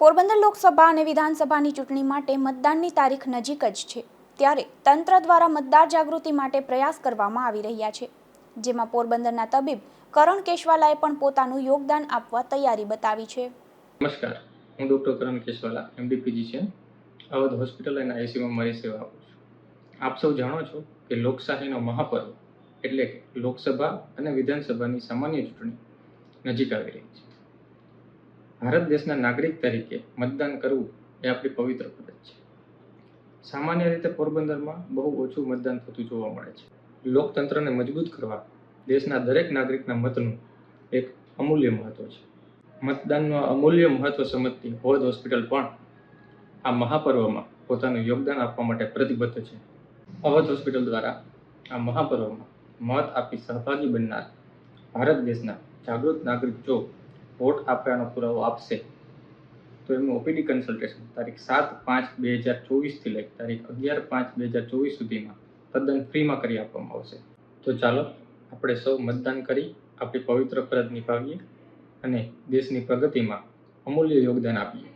પોરબંદર લોકસભા અને વિધાનસભાની ચૂંટણી માટે મતદાનની તારીખ નજીક જ છે. ત્યારે તંત્ર દ્વારા મતદાર જાગૃતિ માટે પ્રયાસ કરવામાં આવી રહ્યા છે. જેમાં પોરબંદરના તબીબ કરણ કેશવાલાએ પણ પોતાનું યોગદાન આપવા તૈયારી બતાવી છે. નમસ્કાર. હું ડૉક્ટર કરણ કેશવાલા એમડી છે. અવધ હોસ્પિટલ અને આઈસીયુમાં મારી સેવા આપું છું. આપ સૌ જાણો છો કે લોકશાહીનો મહાપર્વ એટલે કે લોકસભા અને વિધાનસભાની સામાન્ય ચૂંટણી નજીક આવી રહી છે. ભારત દેશના નાગરિક તરીકે મતદાન કરવું એ આપણી પવિત્ર ફરજ છે. સામાન્ય રીતે પોરબંદરમાં બહુ ઓછું મતદાન થતું જોવા મળે છે. લોકતંત્રને મજબૂત કરવા દેશના દરેક નાગરિકના મતનું એક અમૂલ્ય મહત્વ છે. મતદાનનું અમૂલ્ય મહત્વ સમજતી હોદ હોસ્પિટલ પણ આ મહાપર્વમાં પોતાનું યોગદાન આપવા માટે પ્રતિબદ્ધ છે. અવધ હોસ્પિટલ દ્વારા આ મહાપર્વમાં મત આપી સહભાગી બનનાર ભારત દેશના જાગૃત નાગરિક જો વોટ આપવાનો પુરાવો આપશે. તો એમનું ઓપીડી કન્સલ્ટેશન તારીખ સાત પાંચ બે હજાર ચોવીસથી લઈ તારીખ અગિયાર પાંચ બે હજાર ચોવીસ સુધીમાં તદ્દન ફ્રીમાં કરી આપવામાં આવશે. તો ચાલો, આપણે સૌ મતદાન કરી, આપણી પવિત્ર ફરજ નિભાવીએ અને દેશની પ્રગતિમાં અમૂલ્ય યોગદાન આપીએ.